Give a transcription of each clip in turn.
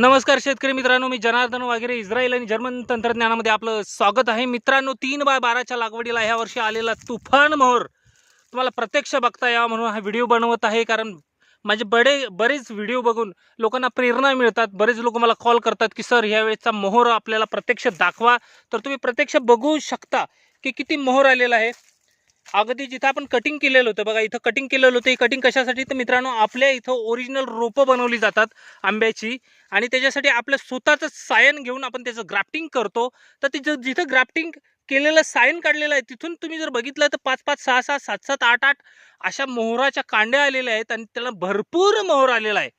नमस्कार शेतकरी मित्रांनो मी जनार्दन वगैरे इस्रायल आणि जर्मन तंत्रज्ञानामध्ये आपलं स्वागत आहे. मित्रांनो तीन बाय बाराच्या लागवडीला ह्या वर्षी आलेला तुफान मोहर तुम्हाला प्रत्यक्ष बघता यावा म्हणून हा व्हिडिओ बनवत आहे. कारण माझे बडे बरेच व्हिडिओ बघून लोकांना प्रेरणा मिळतात. बरेच लोक मला कॉल करतात की सर ह्यावेळेचा मोहर आपल्याला प्रत्यक्ष दाखवा. तर तुम्ही प्रत्यक्ष बघू शकता की किती मोहर आलेला आहे. अगदी जिथं आपण कटिंग केलेलं होतं बघा इथं कटिंग केलेलं होतं. ही कटिंग कशासाठी? तर मित्रांनो आपल्या इथं ओरिजिनल रोपं बनवली जातात आंब्याची आणि त्याच्यासाठी आपलं स्वतःचं सायन घेऊन आपण त्याचं ग्राफ्टिंग करतो. तर तिथं जिथं ग्राफ्टिंग केलेलं सायन काढलेलं आहे तिथून तुम्ही जर बघितलं तर पाच पाच सहा सहा सात सात आठ आठ अशा मोहराच्या कांड्या आलेल्या आहेत आणि त्याला भरपूर मोहर आलेला आहे.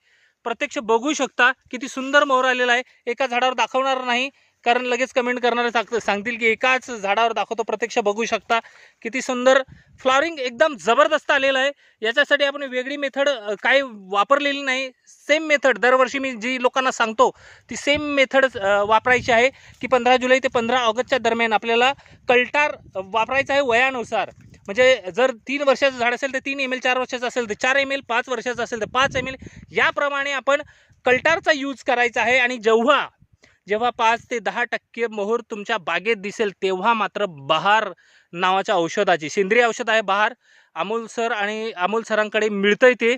प्रत्यक्ष बघू शकता किती सुंदर मोहर आलेला आहे. एका झाडावर दाखवणार नाही. कारण लगेच कमेंट करणारे सांग सांगतील की एकाच झाडावर दाखवतो प्रत्यक्ष बघू शकता. किती सुंदर फ्लॉवरिंग एकदम जबरदस्त आलेलं आहे. याच्यासाठी आपण वेगळी मेथड काही वापरलेली नाही. सेम मेथड दरवर्षी मी जी लोकांना सांगतो ती सेम मेथड वापरायची आहे की पंधरा जुलै ते पंधरा ऑगस्टच्या दरम्यान आपल्याला कल्टार वापरायचा आहे वयानुसार. म्हणजे जर तीन वर्षाचं झाड असेल तर तीन एम एल चार वर्षाचं असेल तर चार एम एल पाच वर्षाचं असेल तर पाच एम एल याप्रमाणे आपण कल्टारचा यूज करायचा आहे. आणि जेव्हा जेव्हा पाच ते दहा टक्के मोहर तुमच्या बागेत दिसेल तेव्हा मात्र बहार नावाच्या औषधाची सेंद्रिय औषध आहे बहार अमोल सर आणि अमोल सरांकडे मिळतंय ते.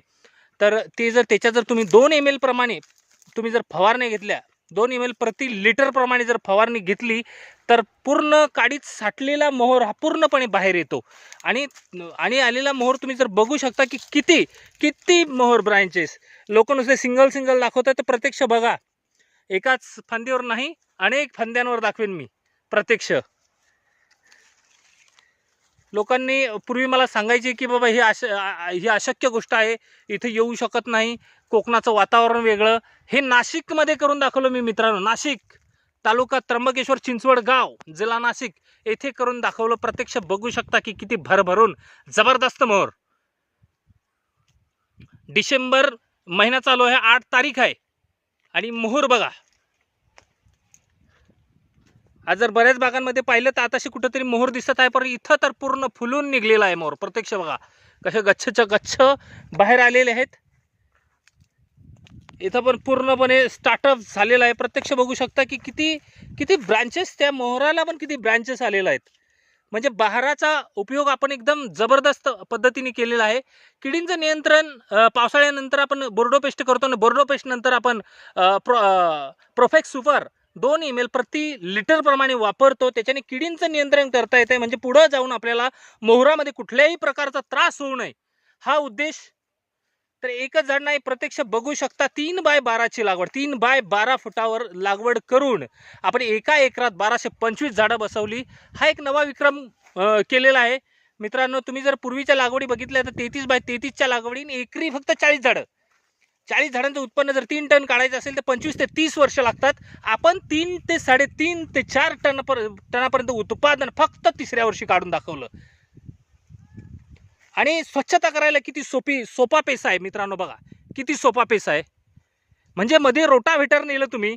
तर ते जर त्याच्या जर तुम्ही दोन एम प्रमाणे तुम्ही जर फवारणी घेतल्या दोन एम एल प्रति लिटरप्रमाणे जर फवारणी घेतली तर पूर्ण काडीत साठलेला मोहर हा पूर्णपणे बाहेर येतो. आणि आणि आलेला मोहर तुम्ही जर बघू शकता की किती किती मोहर ब्रांचेस लोक नुसते सिंगल सिंगल दाखवतात तर प्रत्यक्ष बघा. एकाच फांदीवर नाही अनेक फांद्यांवर दाखवेन मी. प्रत्यक्ष. लोकांनी पूर्वी मला सांगायचे की बाबा ही अश ही अशक्य गोष्ट आहे इथे येऊ शकत नाही कोकणाचं वातावरण वेगळं. हे नाशिकमध्ये करून दाखवलं मी मित्रांनो नाशिक. तालुका त्र्यंबकेश्वर चिंचवड गाव जिल्हा नाशिक. येथे करून दाखवलं प्रत्यक्ष बघू शकता की किती भरभरून जबरदस्त मोहर. डिसेंबर महिना चालू आहे आठ तारीख आहे. आणि मोहर बघा. आज जर बऱ्याच भागांमध्ये पाहिलं तर आताशी कुठंतरी मोहर दिसत आहे पण इथं तर पूर्ण फुलून निघलेला आहे मोहर प्रत्यक्ष बघा. कसे गच्छच्या गच्छ बाहेर आलेले आहेत. इथं पण पूर्णपणे स्टार्टअप झालेलं आहे. प्रत्यक्ष बघू शकता की किती किती ब्रांचेस त्या मोहराला पण किती ब्रांचेस आलेल्या आहेत. म्हणजे बहाराचा उपयोग आपण एकदम जबरदस्त पद्धतीने केलेला आहे. किडींचं नियंत्रण पावसाळ्यानंतर आपण बोर्डो पेस्ट करतो आणि बोर्डो पेस्टनंतर आपण प्रो प्रोफेक्स सुपर दोन एम एल प्रति लिटर प्रमाणे वापरतो. त्याच्याने किडींचं नियंत्रण करता येते म्हणजे पुढं जाऊन आपल्याला मोहरामध्ये कुठल्याही प्रकारचा त्रास होऊ नये. हा उद्देश तर एकच झाड नाही प्रत्यक्ष बघू शकता तीन बाय बाराची लागवड तीन बाय बारा फुटावर लागवड करून आपण एका एकरात बाराशे पंचवीस झाडं बसवली. हा एक नवा विक्रम केलेला आहे. मित्रांनो तुम्ही जर पूर्वीच्या लागवडी बघितल्या तर तेहतीस बाय तेहतीसच्या लागवडीने एकरी फक्त चाळीस झाडं. चाळीस झाडांचं उत्पन्न जर तीन टन काढायचं असेल तर पंचवीस ते तीस वर्ष लागतात. आपण तीन ते साडेतीन ते चार टन पर टनापर्यंत उत्पादन फक्त तिसऱ्या वर्षी काढून दाखवलं. आणि स्वच्छता करायला किती सोपी सोपा पेसा आहे मित्रांनो बघा. किती सोपा पेसा आहे. म्हणजे मध्ये रोटाव्हेटर नेलं तुम्ही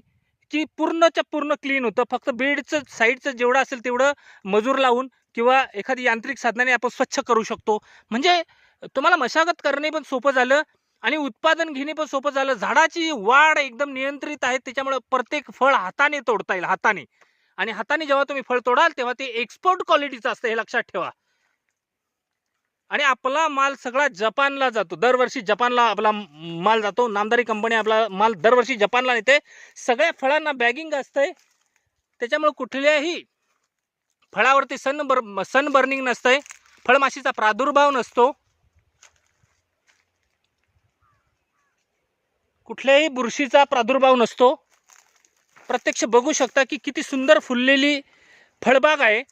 की पूर्णच्या पूर्ण क्लीन होतं. फक्त बेडचं साईडचं जेवढं असेल तेवढं मजूर लावून किंवा एखादी यांत्रिक साधनाने आपण स्वच्छ करू शकतो. म्हणजे तुम्हाला मशागत करणे पण सोपं झालं आणि उत्पादन घेणे पण सोपं झालं. झाडाची वाढ एकदम नियंत्रित आहे त्याच्यामुळे प्रत्येक फळ हाताने तोडता येईल हाताने. आणि हाताने जेव्हा तुम्ही फळ तोडाल तेव्हा ते एक्सपोर्ट क्वालिटीचं असतं हे लक्षात ठेवा. आणि आपला माल सगळा जपानला जातो. दरवर्षी जपानला आपला माल जातो. नामदारी कंपनी आपला माल दरवर्षी जपानला नेते. सगळ्या फळांना बॅगिंग असतंय. त्याच्यामुळे कुठल्याही फळावरती सन बर सन बर्निंग नसतंय. फळमाशीचा प्रादुर्भाव नसतो. कुठल्याही बुरशीचा प्रादुर्भाव नसतो. प्रत्यक्ष बघू शकता की किती सुंदर फुललेली फळबाग आहे.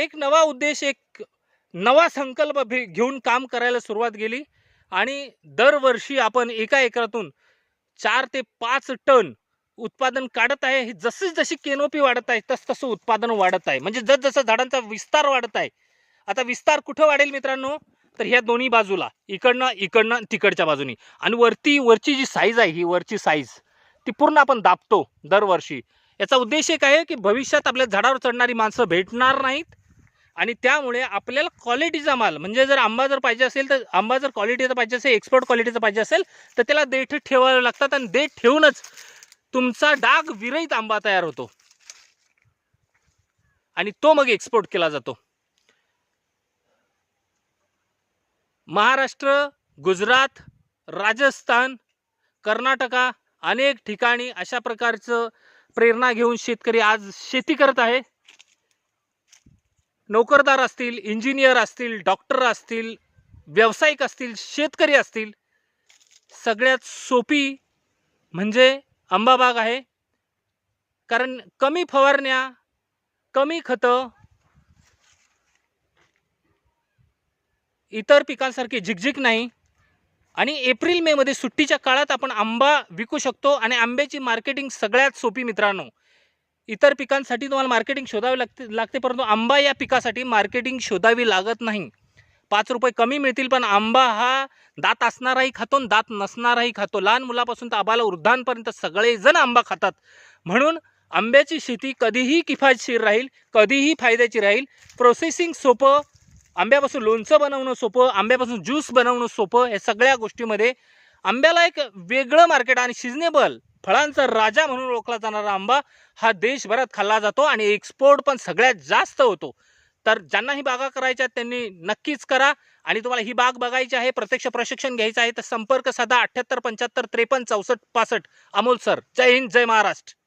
एक नवा उद्देश एक नवा संकल्प भे- घेऊन काम करायला सुरुवात केली. आणि दरवर्षी आपण एका एकरातून चार ते पाच टन उत्पादन काढत आहे. ही जशी जशी केनोपी वाढत आहे तस तसं उत्पादन वाढत आहे. म्हणजे जसजसं झाडांचा विस्तार वाढत आहे. आता विस्तार कुठं वाढेल मित्रांनो? तर ह्या दोन्ही बाजूला इकडनं इकडनं तिकडच्या बाजूनी. आणि वरती वरची जी साईज आहे ही वरची साईज ती पूर्ण आपण दाबतो दरवर्षी. याचा उद्देश एक आहे की भविष्यात आपल्या झाडावर चढणारी माणसं भेटणार नाहीत. आणि त्यामुळे आपल्याला क्वालिटीचा माल म्हणजे जर आंबा जर पाहिजे असेल तर आंबा जर क्वालिटीचा पाहिजे असेल एक्सपोर्ट क्वालिटीचा पाहिजे असेल तर त्याला देठ ठेवावे लागतात आणि देठ ठेवूनच तुमचा डाग विरहित आंबा तयार होतो. आणि तो मग एक्सपोर्ट केला जातो. महाराष्ट्र गुजरात राजस्थान कर्नाटका अनेक ठिकाणी अशा प्रकारचं प्रेरणा घेऊन शेतकरी आज शेती करत आहे. नोकरदार असतील इंजिनियर असतील डॉक्टर असतील व्यावसायिक असतील शेतकरी असतील सगळ्यात सोपी म्हणजे आंबाबाग आहे. कारण कमी फवारण्या कमी खतं इतर पिकांसारखी झिकझिक नाही. आणि एप्रिल मेमध्ये सुट्टीच्या काळात आपण आंबा विकू शकतो आणि आंब्याची मार्केटिंग सगळ्यात सोपी मित्रांनो. इतर पिकांसाठी तुम्हाला मार्केटिंग शोधावी लागते लागते परंतु आंबा या पिकासाठी मार्केटिंग शोधावी लागत नाही. पाच रुपये कमी मिळतील पण आंबा हा दात असणाराही खातो आणि दात नसणाराही खातो. लहान मुलापासून तर आबाला वृद्धांपर्यंत सगळेजण आंबा खातात. म्हणून आंब्याची शेती कधीही किफायतशीर राहील कधीही फायद्याची राहील. प्रोसेसिंग सोपं आंब्यापासून लोणचं बनवणं सोपं आंब्यापासून ज्यूस बनवणं सोपं या सगळ्या गोष्टीमध्ये आंब्याला एक वेगळं मार्केट आणि सिजनेबल फळांचा राजा म्हणून ओळखला जाणारा आंबा हा देशभरात खाल्ला जातो आणि एक्सपोर्ट पण सगळ्यात जास्त होतो. तर ज्यांना ही बागा करायच्या आहेत त्यांनी नक्कीच करा. आणि तुम्हाला ही बाग बघायची आहे प्रत्यक्ष प्रशिक्षण घ्यायचं आहे तर संपर्क साधा अठ्ठ्याहत्तर पंच्याहत्तर त्रेपन्न चौसष्ट पासष्ट. अमोल सर जय हिंद जय महाराष्ट्र.